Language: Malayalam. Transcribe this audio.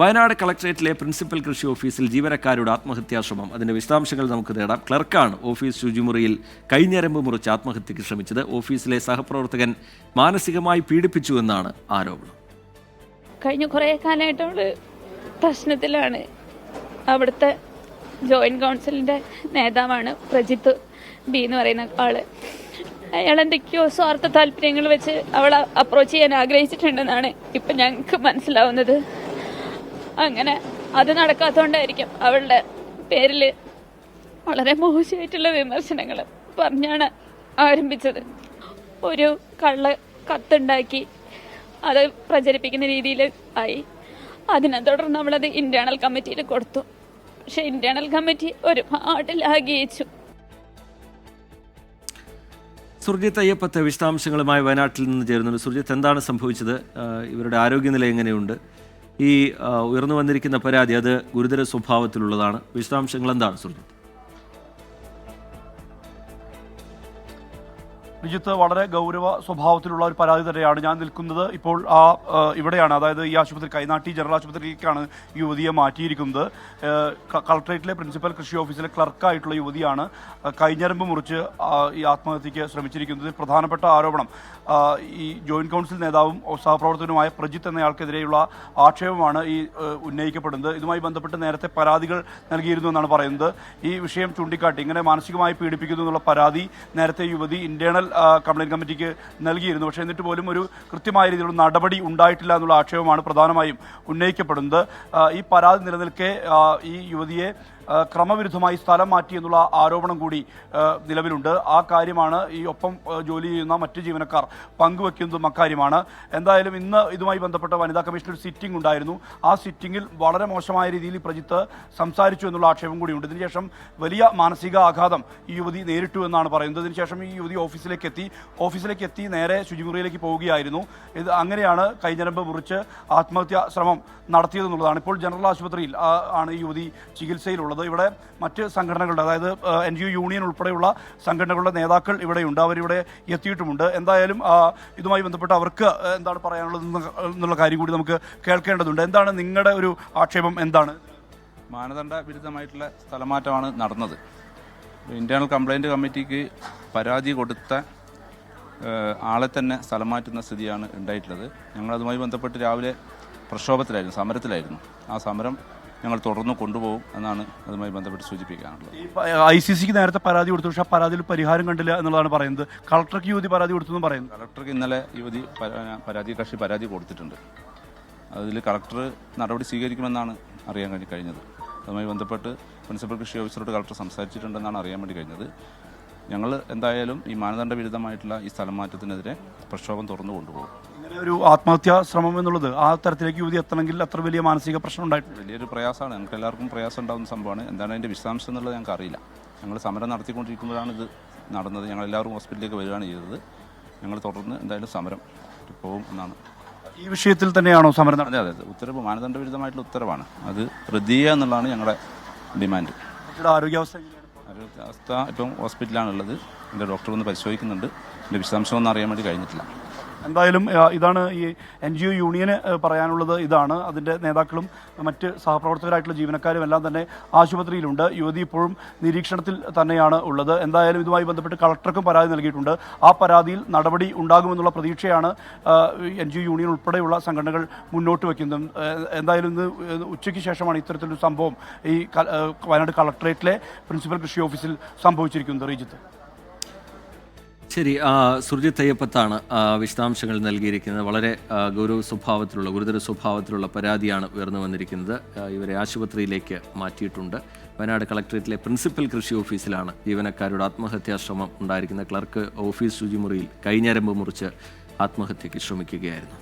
വയനാട് കളക്ടറേറ്റിലെ പ്രിൻസിപ്പൽ കൃഷി ഓഫീസിൽ ജീവനക്കാരുടെ ആത്മഹത്യാശ്രമം. അതിന്റെ വിശദാംശങ്ങൾ നമുക്ക് നേടാം ക്ലർക്കാണ് ഓഫീസ് ശുചിമുറിയിൽ കൈഞ്ഞരമ്പ് മുറിച്ച് ആത്മഹത്യക്ക് ശ്രമിച്ചത്. ഓഫീസിലെ സഹപ്രവർത്തകൻ മാനസികമായി പീഡിപ്പിച്ചു എന്നാണ് ആരോപണം. കഴിഞ്ഞ കുറേ കാലമായിട്ട് അവൾ പ്രശ്നത്തിലാണ്. അവിടുത്തെ ജോയിന്റ് കൗൺസിലിന്റെ നേതാവാണ് പ്രജിത്ത് ബി എന്ന് പറയുന്ന ആൾ. അയാൾ എന്തൊക്കെയോ സ്വാർത്ഥ താല്പര്യങ്ങൾ വെച്ച് അവളെ അപ്രോച്ച് ചെയ്യാൻ ആഗ്രഹിച്ചിട്ടുണ്ടെന്നാണ് ഇപ്പൊ ഞങ്ങൾക്ക് മനസ്സിലാവുന്നത്. അങ്ങനെ അത് നടക്കാത്തതുകൊണ്ടായിരിക്കും അവളുടെ പേരിൽ വളരെ മോശമായിട്ടുള്ള വിമർശനങ്ങൾ പറഞ്ഞാണ് ആരംഭിച്ചത്. ഒരു കള്ള കത്തുണ്ടാക്കി അത് പ്രചരിപ്പിക്കുന്ന രീതിയിൽ ആയി. അതിനെ തുടർന്ന് നമ്മളത് ഇന്റേണൽ കമ്മിറ്റിയിൽ കൊടുത്തു. പക്ഷെ ഇന്റേണൽ കമ്മിറ്റി ഒരുപാട് ലാഗിയിച്ചു സുർജിത്ത് അയ്യപ്പത്തെ വിശദാംശങ്ങളുമായി വയനാട്ടിൽ നിന്ന് ചേരുന്നുണ്ട്. സുർജിത്ത് എന്താണ് സംഭവിച്ചത്? ഇവരുടെ ആരോഗ്യനില എങ്ങനെയുണ്ട്? ഈ ഉയർന്നു വന്നിരിക്കുന്ന പരാതി അത് ഗുരുതര സ്വഭാവത്തിലുള്ളതാണ്. വിശദാംശങ്ങൾ എന്താണ് സുർജിത്ത്? വിജിത്ത് വളരെ ഗൗരവ സ്വഭാവത്തിലുള്ള ഒരു പരാതി തന്നെയാണ് ഞാൻ നിൽക്കുന്നത്. ഇപ്പോൾ ആ ഇവിടെയാണ് അതായത് ഈ ആശുപത്രി കൈനാട്ടി ജനറൽ ആശുപത്രിയിലേക്കാണ് യുവതിയെ മാറ്റിയിരിക്കുന്നത്. കളക്ട്രേറ്റിലെ പ്രിൻസിപ്പൽ കൃഷി ഓഫീസിലെ ക്ലർക്കായിട്ടുള്ള യുവതിയാണ് കൈഞ്ഞരമ്പ് മുറിച്ച് ഈ ആത്മഹത്യക്ക് ശ്രമിച്ചിരിക്കുന്നത്. പ്രധാനപ്പെട്ട ആരോപണം. ഈ ജോയിന്റ് കൗൺസിൽ നേതാവും സഹപ്രവർത്തകനുമായ പ്രജിത്ത് എന്നയാൾക്കെതിരെയുള്ള ആക്ഷേപമാണ് ഈ ഉന്നയിക്കപ്പെടുന്നത്. ഇതുമായി ബന്ധപ്പെട്ട് നേരത്തെ പരാതികൾ നൽകിയിരുന്നു എന്നാണ് പറയുന്നത്. ഈ വിഷയം ചൂണ്ടിക്കാട്ടി ഇങ്ങനെ മാനസികമായി പീഡിപ്പിക്കുന്നു എന്നുള്ള പരാതി നേരത്തെ യുവതി ഇന്റേണൽ കംപ്ലൈന്റ് കമ്മിറ്റിക്ക് നൽകിയിരുന്നു. പക്ഷേ എന്നിട്ട് പോലും ഒരു കൃത്യമായ രീതിയിലുള്ള നടപടി ഉണ്ടായിട്ടില്ല എന്നുള്ള ആക്ഷേപമാണ് പ്രധാനമായും ഉന്നയിക്കപ്പെടുന്നത്. ഈ പരാതി നിലനിൽക്കെ ഈ യുവതിയെ ക്രമവിരുദ്ധമായി സ്ഥലം മാറ്റി എന്നുള്ള ആരോപണം കൂടി നിലവിലുണ്ട്. ആ കാര്യമാണ് ഈ ഒപ്പം ജോലി ചെയ്യുന്ന മറ്റ് ജീവനക്കാർ പങ്കുവെക്കുന്നതും അക്കാര്യമാണ്. എന്തായാലും ഇന്ന് ഇതുമായി ബന്ധപ്പെട്ട വനിതാ കമ്മീഷൻ ഒരു സിറ്റിംഗ് ഉണ്ടായിരുന്നു. ആ സിറ്റിംഗിൽ വളരെ മോശമായ രീതിയിൽ പ്രജിത്ത് സംസാരിച്ചു എന്നുള്ള ആക്ഷേപം കൂടിയുണ്ട്. ഇതിനുശേഷം വലിയ മാനസിക ആഘാതം ഈ യുവതി നേരിട്ടു എന്നാണ് പറയുന്നത്. ഇതിനുശേഷം ഈ യുവതി ഓഫീസിലേക്ക് എത്തി. ഓഫീസിലേക്ക് എത്തി നേരെ ശുചിമുറിയിലേക്ക് പോവുകയായിരുന്നു. ഇത് അങ്ങനെയാണ് കൈഞ്ഞരമ്പ് മുറിച്ച് ആത്മഹത്യാ ശ്രമം നടത്തിയതെന്നുള്ളതാണ്. ഇപ്പോൾ ജനറൽ ആശുപത്രിയിൽ ആണ് ഈ യുവതി ചികിത്സയിലുള്ളത്. ഇവിടെ മറ്റ് സംഘടനകളുടെ അതായത് എൻ ജി യൂണിയൻ ഉൾപ്പെടെയുള്ള സംഘടനകളുടെ നേതാക്കൾ ഇവിടെയുണ്ട്. അവരിവിടെ എത്തിയിട്ടുമുണ്ട്. എന്തായാലും ഇതുമായി ബന്ധപ്പെട്ട് അവർക്ക് എന്താണ് പറയാനുള്ളത് എന്ന് എന്നുള്ള കാര്യം കൂടി നമുക്ക് കേൾക്കേണ്ടതുണ്ട്. എന്താണ് നിങ്ങളുടെ ഒരു ആക്ഷേപം? എന്താണ്? മാനദണ്ഡ വിരുദ്ധമായിട്ടുള്ള സ്ഥലമാറ്റമാണ് നടന്നത്. ഇന്റേണൽ കംപ്ലൈന്റ് കമ്മിറ്റിക്ക് പരാതി കൊടുത്ത ആളെ തന്നെ സ്ഥലം മാറ്റുന്ന സ്ഥിതിയാണ് ഉണ്ടായിട്ടുള്ളത്. ഞങ്ങളതുമായി ബന്ധപ്പെട്ട് രാവിലെ പ്രക്ഷോഭത്തിലായിരുന്നു സമരത്തിലായിരുന്നു. ആ സമരം ഞങ്ങൾ തുടർന്ന് കൊണ്ടുപോകും എന്നാണ് അതുമായി ബന്ധപ്പെട്ട് സൂചിപ്പിക്കാനുള്ളത്. ഐ സി സിക്ക് നേരത്തെ പരാതി കൊടുത്തു പക്ഷേ ആ പരാതിയിൽ പരിഹാരം കണ്ടില്ല എന്നുള്ളതാണ് പറയുന്നത്. കളക്ടർക്ക് യുവതി പരാതി കൊടുത്തു എന്ന് പറയുന്നു. കളക്ടർക്ക് ഇന്നലെ യുവതി പരാതി കക്ഷി പരാതി കൊടുത്തിട്ടുണ്ട്. അതിൽ കളക്ടർ നടപടി സ്വീകരിക്കുമെന്നാണ് അറിയാൻ കഴിഞ്ഞ് കഴിഞ്ഞത്. അതുമായി ബന്ധപ്പെട്ട് പ്രിൻസിപ്പൽ കൃഷി ഓഫീസറോട് കളക്ടർ സംസാരിച്ചിട്ടുണ്ടെന്നാണ് അറിയാൻ വേണ്ടി കഴിഞ്ഞത്. ഞങ്ങൾ എന്തായാലും ഈ മാനദണ്ഡ വിരുദ്ധമായിട്ടുള്ള ഈ സ്ഥലം മാറ്റത്തിനെതിരെ പ്രക്ഷോഭം തുറന്നു കൊണ്ടുപോകും. ഇങ്ങനെ ഒരു ആത്മഹത്യാ ശ്രമം എന്നുള്ളത് ആ തരത്തിലേക്ക് യുവതി എത്തണമെങ്കിൽ അത്ര വലിയ മാനസിക പ്രശ്നം ഉണ്ടായിട്ടുണ്ട്. വലിയൊരു പ്രയാസമാണ്. ഞങ്ങൾക്ക് എല്ലാവർക്കും പ്രയാസം ഉണ്ടാകുന്ന സംഭവമാണ്. എന്താണ് അതിന്റെ വിശദാംശം എന്നുള്ളത് ഞങ്ങൾക്ക് അറിയില്ല. ഞങ്ങൾ സമരം നടത്തിക്കൊണ്ടിരിക്കുമ്പോഴാണ് ഇത് നടന്നത്. ഞങ്ങൾ എല്ലാവരും ഹോസ്പിറ്റലിലേക്ക് വരികയാണ് ചെയ്തത്. ഞങ്ങൾ തുടർന്ന് എന്തായാലും സമരം പോകും എന്നാണ്. ഈ വിഷയത്തിൽ തന്നെയാണോ സമരം നടന്നത് അതെ അതെ ഉത്തരവ് മാനദണ്ഡ വിരുദ്ധമായിട്ടുള്ള ഉത്തരവാണ്. അത് റദ്ദ് ചെയ്യുക എന്നുള്ളതാണ് ഞങ്ങളുടെ ഡിമാൻഡ്. ആരോഗ്യാവസ്ഥ ആരോഗ്യാവസ്ഥ ഇപ്പം ഹോസ്പിറ്റലാണുള്ളത് എന്റെ ഡോക്ടർ ഒന്ന് പരിശോധിക്കുന്നുണ്ട്. എന്റെ വിശദാംശമൊന്നും അറിയാൻ വേണ്ടി കഴിഞ്ഞിട്ടില്ല. എന്തായാലും ഇതാണ് ഈ എൻ ജി ഒ യൂണിയന് പറയാനുള്ളത് ഇതാണ്. അതിന്റെ നേതാക്കളും മറ്റ് സഹപ്രവർത്തകരായിട്ടുള്ള ജീവനക്കാരും എല്ലാം തന്നെ ആശുപത്രിയിലുണ്ട്. യുവതി ഇപ്പോഴും നിരീക്ഷണത്തിൽ തന്നെയാണ് ഉള്ളത്. എന്തായാലും ഇതുമായി ബന്ധപ്പെട്ട് കളക്ടർക്കും പരാതി നൽകിയിട്ടുണ്ട്. ആ പരാതിയിൽ നടപടി ഉണ്ടാകുമെന്നുള്ള പ്രതീക്ഷയാണ് എൻ ജി ഒ യൂണിയൻ ഉൾപ്പെടെയുള്ള സംഘടനകൾ മുന്നോട്ട് വയ്ക്കുന്നത്. എന്തായാലും ഇന്ന് ഉച്ചയ്ക്ക് ശേഷമാണ് ഇത്തരത്തിലൊരു സംഭവം ഈ വയനാട് കളക്ടറേറ്റിലെ പ്രിൻസിപ്പൽ കൃഷി ഓഫീസിൽ സംഭവിച്ചിരിക്കുന്നത്. റീജിത്ത്. ശരി ആ, സുർജിത്ത് അയ്യപ്പത്താണ് വിശദാംശങ്ങൾ നൽകിയിരിക്കുന്നത്. വളരെ ഗൗരവ സ്വഭാവത്തിലുള്ള ഗുരുതര സ്വഭാവത്തിലുള്ള പരാതിയാണ് ഉയർന്നു വന്നിരിക്കുന്നത്. ഇവരെ ആശുപത്രിയിലേക്ക് മാറ്റിയിട്ടുണ്ട്. വയനാട് കളക്ടറേറ്റിലെ പ്രിൻസിപ്പൽ കൃഷി ഓഫീസിലാണ് ജീവനക്കാരുടെ ആത്മഹത്യാശ്രമം ഉണ്ടായിരിക്കുന്ന ക്ലർക്ക് ഓഫീസ് ശുചിമുറിയിൽ കൈഞ്ഞരമ്പ് മുറിച്ച് ആത്മഹത്യയ്ക്ക് ശ്രമിക്കുകയായിരുന്നു.